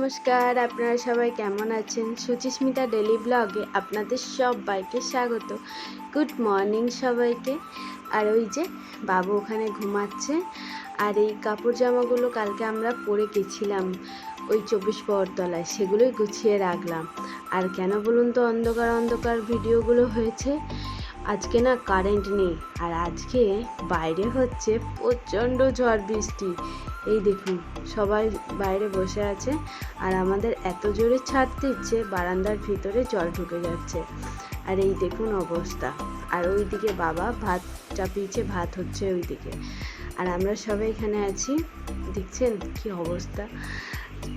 নমস্কার, আপনারা সবাই কেমন আছেন? সুচিস্মিতা ডেলি ব্লগে আপনাদের সবাইকে স্বাগত। গুড মর্নিং সবাইকে। আর ওই যে বাবু ওখানে ঘুমাচ্ছে। আর এই কাপড় জামাগুলো কালকে আমরা পরে গেছিলাম ওই চব্বিশ তলায় সেগুলোই গুছিয়ে রাখলাম। আর কেন বলুন তো অন্ধকার অন্ধকার ভিডিওগুলো হয়েছে? আজকে না কারেন্ট নেই। আর আজকে বাইরে হচ্ছে প্রচণ্ড ঝড় বৃষ্টি। এই দেখুন, সবাই বাইরে বসে আছে আর আমাদের এত জোরে ছাদ দিচ্ছে বারান্দার ভিতরে জল ঢুকে যাচ্ছে। আর এই দেখুন অবস্থা। আর ওইদিকে বাবা ভাত চাপিয়েছে, ভাত হচ্ছে ওইদিকে। আর আমরা সবাই এখানে আছি। দেখছেন কি অবস্থা?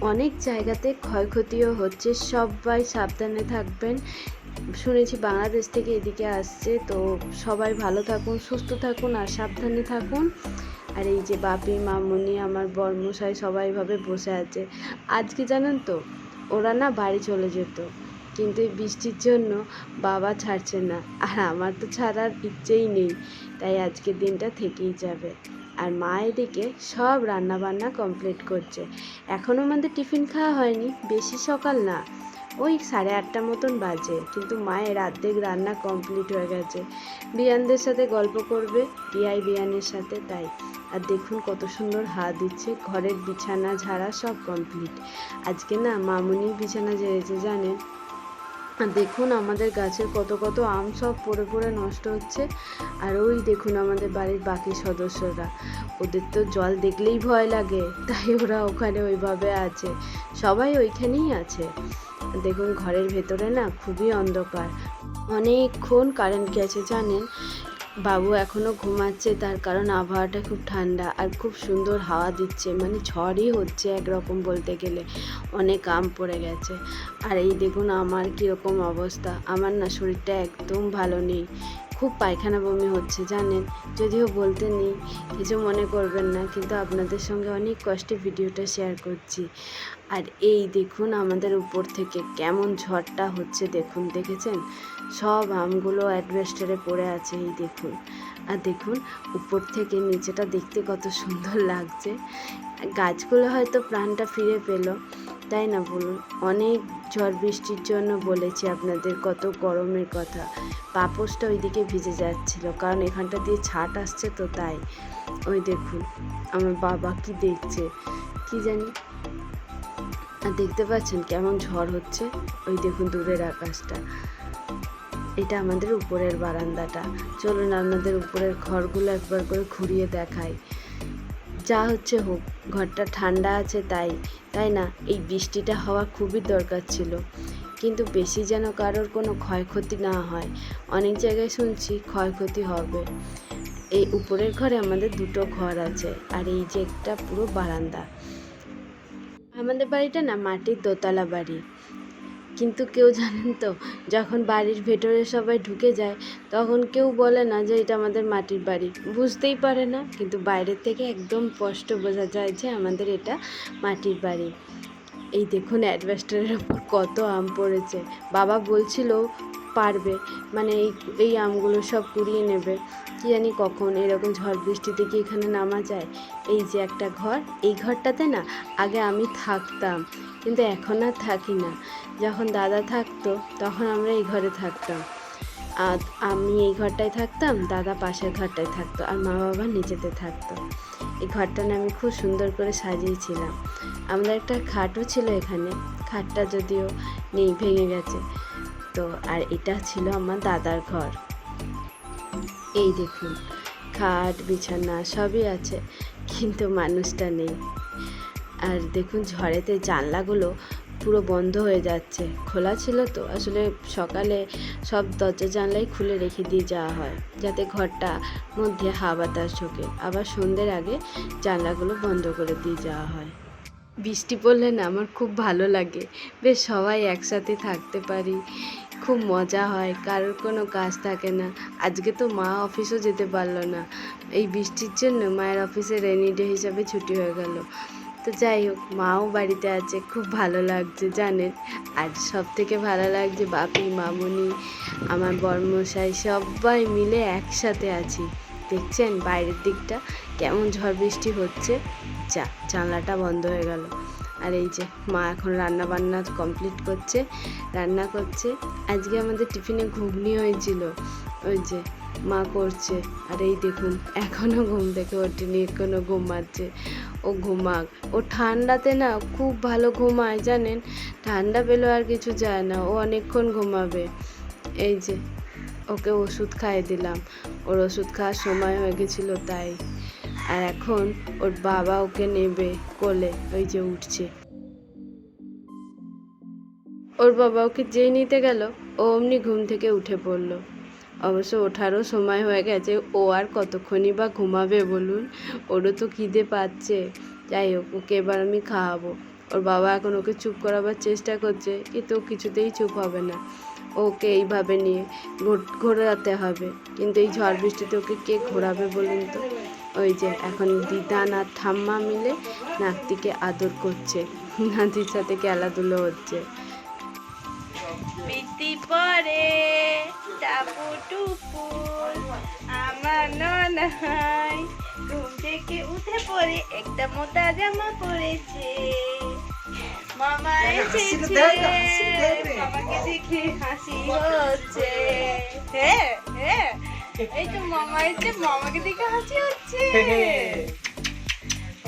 অনেক জায়গাতে ক্ষয়ক্ষতিও হচ্ছে। সবাই সাবধানে থাকবেন। শুনেছি বাংলাদেশ থেকে এদিকে আসছে। তো সবাই ভালো থাকুন, সুস্থ থাকুন আর সাবধানে থাকুন। আর এই যে বাপি, মামনি, আমার বর্মশাই সবাই ভাবে বসে আছে। আজকে জানেন তো, ওরা না বাড়ি চলে যেত। কিন্তু এই বৃষ্টির জন্য বাবা ছাড়ছে না। আর আমার তো ছাড়ার ইচ্ছেই নেই। তাই আজকের দিনটা থেকেই যাবে। আর মা এদিকে সব রান্নাবান্না কমপ্লিট করছে। এখনও আমাদের টিফিন খাওয়া হয়নি। বেশি সকাল না। ওই সাড়ে আটটা মতন বাজে, কিন্তু মায়ের অর্ধেক রান্না কমপ্লিট হয়ে গেছে। বিয়ানদের সাথে গল্প করবে বিয়াই বিয়ানের সাথে তাই। আর দেখুন কত সুন্দর হাত দিচ্ছে, ঘরের বিছানা ঝাড়া সব কমপ্লিট আজকে না মামুনি বিছানা ঝেড়েছে, জানেন? আর দেখুন আমাদের গাছের কত কত আম সব পড়ে পড়ে নষ্ট হচ্ছে। আর ওই দেখুন আমাদের বাড়ির বাকি সদস্যরা। ওদের তো জল দেখলেই ভয় লাগে, তাই ওরা ওখানে ওইভাবে আছে। সবাই ওইখানেই আছে। দেখুন ঘরের ভেতরে না খুবই অন্ধকার। অনেকক্ষণ কারেন্ট গেছে জানেন? বাবু এখনও ঘুমাচ্ছে, তার কারণ আবহাওয়াটা খুব ঠান্ডা আর খুব সুন্দর হাওয়া দিচ্ছে। মানে ঝড়ই হচ্ছে একরকম বলতে গেলে। অনেক আম পড়ে গেছে। আর এই দেখুন আমার কীরকম অবস্থা। আমার না শরীরটা একদম ভালো নেই। খুব পায়খানা বমি হচ্ছে, জানেন? যদিও বলতে নেই, কিছু মনে করবেন না। কিন্তু আপনাদের সঙ্গে অনেক কষ্টে ভিডিওটা শেয়ার করছি। আর এই দেখুন আমাদের উপর থেকে কেমন ঝড়টা হচ্ছে, দেখুন, দেখেছেন? সব আমগুলো অ্যাডভেস্টারে পড়ে আছে, এই দেখুন। আর দেখুন, উপর থেকে নিচেটা দেখতে কত সুন্দর লাগছে। গাছগুলো হয়তো প্রাণটা ফিরে পেল, তাই না বলুন? অনেক ঝড় বৃষ্টির জন্য বলেছি আপনাদের, কত গরমের কথা। পাপোশটা ওইদিকে ভিজে যাচ্ছিল, কারণ এখানটা দিয়ে ছাট আসছে তো তাই। ওই দেখুন, আমার বাবা কি দেখছে, কি জানি? আর দেখতে পাচ্ছেন কেমন ঝড় হচ্ছে? ওই দেখুন দূরের আকাশটা। এটা আমাদের উপরের বারান্দাটা। চলুন আপনাদের উপরের ঘরগুলো একবার করে ঘুরিয়ে দেখাই। যা হচ্ছে হোক, ঘরটা ঠান্ডা আছে তাই। তাই না? এই বৃষ্টিটা হওয়া খুবই দরকার ছিল। কিন্তু বেশি যেন কারোর কোনো ক্ষয়ক্ষতি না হয়। অনেক জায়গায় শুনছি ক্ষয়ক্ষতি হবে। এই উপরের ঘরে আমাদের দুটো ঘর আছে। আর এই যে একটা পুরো বারান্দা। আমাদের বাড়িটা না মাটির দোতলা বাড়ি। কিন্তু কেউ জানেন তো, যখন বাড়ির ভেতরে সবাই ঢুকে যায়, তখন কেউ বলে না যে এটা আমাদের মাটির বাড়ি। বুঝতেই পারে না, কিন্তু বাইরের থেকে একদম স্পষ্ট বোঝা যায় যে আমাদের এটা মাটির বাড়ি। এই দেখুন অ্যাডভেস্টারের ওপর কত আম পড়েছে। বাবা বলছিল পারবে। মানে এই এই আমগুলো সব কুড়িয়ে নেবে। কি জানি কখন এরকম ঝড় বৃষ্টিতে কি এখানে নামা যায়? এই যে একটা ঘর, এই ঘরটাতে না আগে আমি থাকতাম। কিন্তু এখন আর থাকি না। যখন দাদা থাকতো, তখন আমরা এই ঘরে থাকতাম। আর আমি এই ঘরটায় থাকতাম, দাদা পাশের ঘরটায় থাকতো, আর মা বাবা নিচেতে থাকতো। এই ঘরটা আমি খুব সুন্দর করে সাজিয়েছিলাম। আমরা একটা খাটও ছিল এখানে। খাটটা যদিও নেই, ভেঙে গেছে। তো, আর এটা ছিল আমার দাদার ঘর। এই দেখুন, খাট, বিছানা সবই আছে, কিন্তু মানুষটা নেই। আর দেখুন, ঝড়েতে জানলাগুলো পুরো বন্ধ হয়ে যাচ্ছে। খোলা ছিল তো, আসলে সকালে সব দরজা জানলাই খুলে রেখে দিয়ে যাওয়া হয়, যাতে ঘরটা মধ্যে হাওয়া বাতাস ঢোকে। আবার সন্ধ্যের আগে জানলাগুলো বন্ধ করে দিয়ে যাওয়া হয়। বৃষ্টি পড়লে না আমার খুব ভালো লাগে। বেশ সবাই একসাথে থাকতে পারি। খুব মজা হয়, কারোর কোনো কাজ থাকে না। আজকে তো মা অফিসও যেতে পারল না। এই বৃষ্টির জন্য মায়ের অফিসে রেনি ডে হিসাবে ছুটি হয়ে গেল। তো যাই হোক, মাও বাড়িতে আছে, খুব ভালো লাগছে, জানেন? আর সব থেকে ভালো লাগছে বাপি, মামুনি, আমার বর্মশাই, সবাই মিলে একসাথে আছি। দেখছেন বাইরের দিকটা? কেমন ঝড় বৃষ্টি হচ্ছে? যা, জানলাটা বন্ধ হয়ে গেল। আর এই যে মা এখন রান্না বান্না কমপ্লিট করছে, রান্না করছে। আজকে আমাদের টিফিনে ঘুগনি হয়েছিল, ওই যে মা করছে। আর এই দেখুন এখনও ঘুম থেকে ওঠেনি এখনও ঘুমাচ্ছে। ও ঘুমাক। ও ঠান্ডাতে না খুব ভালো ঘুমায়, জানেন? ঠান্ডা পেলেও আর কিছু যায় না, ও অনেকক্ষণ ঘুমাবে। এই যে, ওকে ওষুধ খাইয়ে দিলাম। ওর ওষুধ খাওয়ার সময় হয়ে গেছিল তাই। আর এখন ওর বাবা ওকে নেবে কোলে, ওই যে উঠছে। ওর বাবা ওকে যেই নিতে গেল, ও অমনি ঘুম থেকে উঠে পড়ল। অবশ্য ওঠারও সময় হয়ে গেছে, ও আর কতক্ষণই বা ঘুমাবে বলুন? ওরও তো খিদে পাচ্ছে। যাই হোক, ওকে এবার আমি খাওয়াবো। ওর বাবা এখন ওকে চুপ করাবার চেষ্টা করছে কিন্তু কিছুতেই চুপ হবে না। ওকে এইভাবে নিয়ে ঘোরাতে হবে। কিন্তু এই ঝড় বৃষ্টিতে ওকে কে ঘোরাবে বলুন তো? ওই যে এখন দিদান আর ঠাম্মা মিলে নাতিকে আদর করছে। নাতির সাথে খেলাধুলো হচ্ছে। পিতি পরে টাপু টুপু আমার ননাই ঘুম থেকে উঠে পড়ে একটা মোটা জামা পরেছে। মামা এসেছে মামাকে দেখে হাসি হচ্ছে। হ্যাঁ হ্যাঁ। এই তো মামা এসে মামাকে দেখে হাসি হচ্ছে।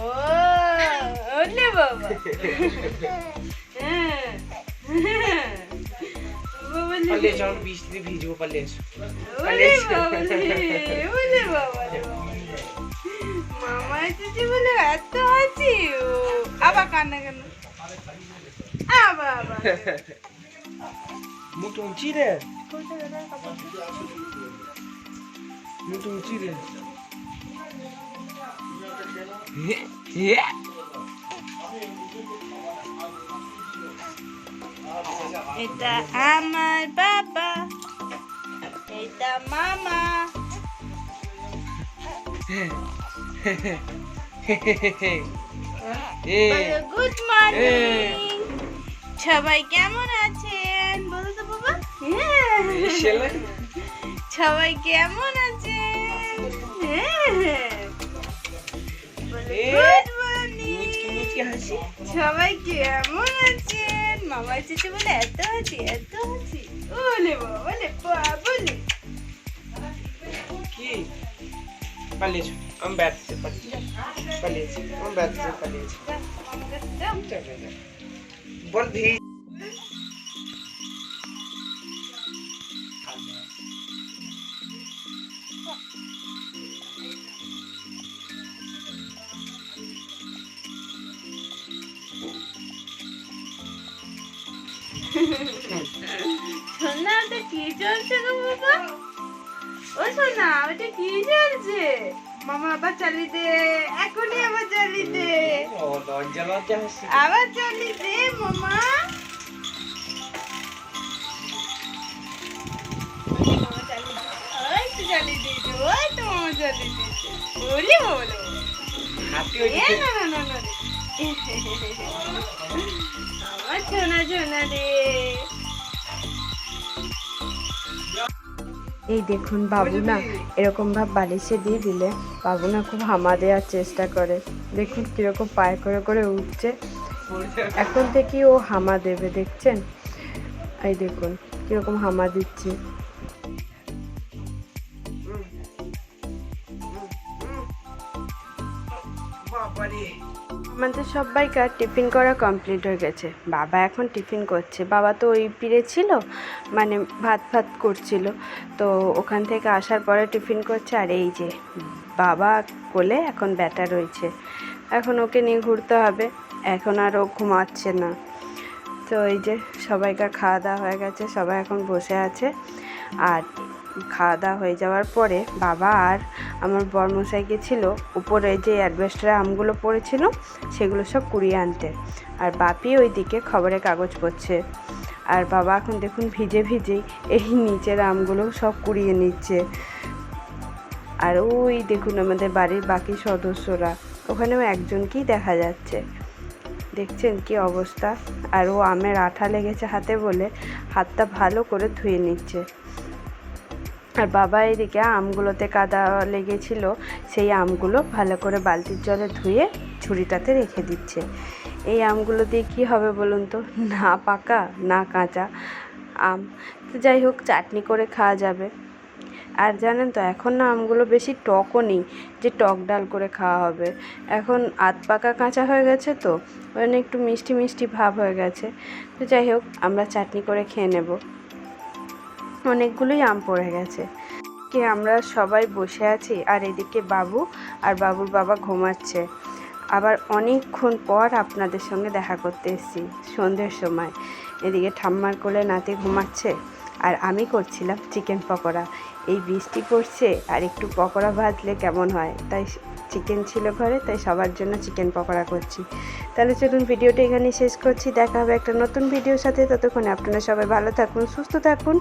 ও ওলে বাবা। হ্যাঁ হ্যাঁ। পালিয়ে আমি বৃষ্টিতে ভিজবো পালিয়ে এসো ওরে বাবালে। মামা এসেছে বলে এত হাসি। ও আবার কান্না কেন? আবার আবার। মুখ উঁচি রে। এটা আমার বাবা এটা মামা। গুড মর্নিং সবাই কেমন আছেন? বলো তো বাবা। সবাই কেমন সবাই কেমন আছেন? মামা এসেছে বলে এত হাসি এত হাসি ওলে ওলে বাবলে কি? আমি পালিয়েছি। আমি ব্যাট পালিয়েছি। বল ভিজ সোনা ওটা কি চলছে গো বাবা? ও সোনা, ওটা কি চলছে মামা আবার চালিয়ে দে, এখনই আবার চালিয়ে দে। আবার চালিয়ে দে, মামা। চালিয়ে দিয়েছে, ওই তো মামা চালিয়ে বলো। হাতি এ না না না না আমার সোনা সোনা রে। এই দেখুন বাবু না এরকম ভাব বালিশে দিয়ে দিলে বাবু না খুব হামা দেওয়ার চেষ্টা করে। দেখুন কীরকম পায়ে করে করে উঠছে। এখন থেকেই ও হামা দেবে দেখছেন? এই দেখুন কীরকম হামা দিচ্ছে। আমাদের সবাইকার টিফিন করা কমপ্লিট হয়ে গেছে। বাবা এখন টিফিন করছে। বাবা তো ওই পিড়ে ছিল মানে ভাত ভাত করছিল। তো ওখান থেকে আসার পরে টিফিন করছে। আর এই যে বাবা কোলে এখন ব্যাটা রয়েছে। এখন ওকে নিয়ে ঘুরতে হবে। এখন আর ও ঘুমাচ্ছে না। তো এই যে সবাইকার খাওয়া দাওয়া হয়ে গেছে। সবাই এখন বসে আছে। আর খাওয়া দাওয়া হয়ে যাওয়ার পরে বাবা আর আমার বরমশাই গেছিল, উপরে যে অ্যাডভেস্টারে আমগুলো পড়েছিল সেগুলো সব কুড়িয়ে আনতে। আর বাপি ওইদিকে খবরের কাগজ পড়ছে। আর বাবা এখন দেখুন ভিজে ভিজেই এই নিচের আমগুলো সব কুড়িয়ে নিচ্ছে। আর ওই দেখুন আমাদের বাড়ির বাকি সদস্যরা, ওখানেও একজনকেই দেখা যাচ্ছে। দেখছেন কি অবস্থা? আর ও আমের আঠা লেগেছে হাতে বলে হাতটা ভালো করে ধুয়ে নিচ্ছে। আর বাবা এদিকে আমগুলোতে কাদা লেগেছিল, সেই আমগুলো ভালো করে বালতির জলে ধুয়ে ঝুড়িটাতে রেখে দিচ্ছে। এই আমগুলো দিয়ে কী হবে বলুন তো? না পাকা, না কাঁচা আম। তো যাই হোক, চাটনি করে খাওয়া যাবে। আর জানেন তো, এখন না আমগুলো বেশি টকও নেই, যে টক ডাল করে খাওয়া হবে। এখন আধ পাকা কাঁচা হয়ে গেছে তো, ওই একটু মিষ্টি মিষ্টি ভাব হয়ে গেছে। তো যাই হোক, আমরা চাটনি করে খেয়ে নেব। অনেকগুলোই আম পড়ে গেছে। কে, আমরা সবাই বসে আছি, আর এদিকে বাবু আর বাবুর বাবা ঘুমাচ্ছে। আবার অনেকক্ষণ পর আপনাদের সঙ্গে দেখা করতে এসেছি, সন্ধ্যের সময়। এদিকে ঠাম্মার কোলে নাতি ঘুমাচ্ছে, আর আমি করছিলাম চিকেন পকোড়া। এই বৃষ্টি পড়ছে, আর একটু পকোড়া ভাজলে কেমন হয়? তাই চিকেন ছিল ঘরে, তাই সবার জন্য চিকেন পকোড়া করছি। তাহলে চলুন ভিডিওটা এখানে শেষ করছি। দেখা হবে একটা নতুন ভিডিওর সাথে। ততক্ষণে আপনারা সবাই ভালো থাকুন, সুস্থ থাকুন,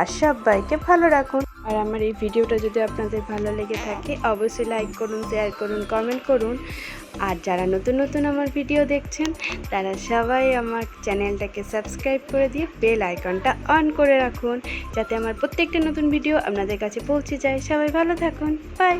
আর সবাইকে ভালো রাখুন। আর আমার এই ভিডিওটা যদি আপনাদের ভালো লেগে থাকে, অবশ্যই লাইক করুন শেয়ার করুন কমেন্ট করুন। আর যারা নতুন নতুন আমার ভিডিও দেখছেন, তারা সবাই আমার চ্যানেলটাকে সাবস্ক্রাইব করে দিয়ে বেল আইকনটা অন করে রাখুন, যাতে আমার প্রত্যেকটা নতুন ভিডিও আপনাদের কাছে পৌঁছে যায়। সবাই ভালো থাকুন। বাই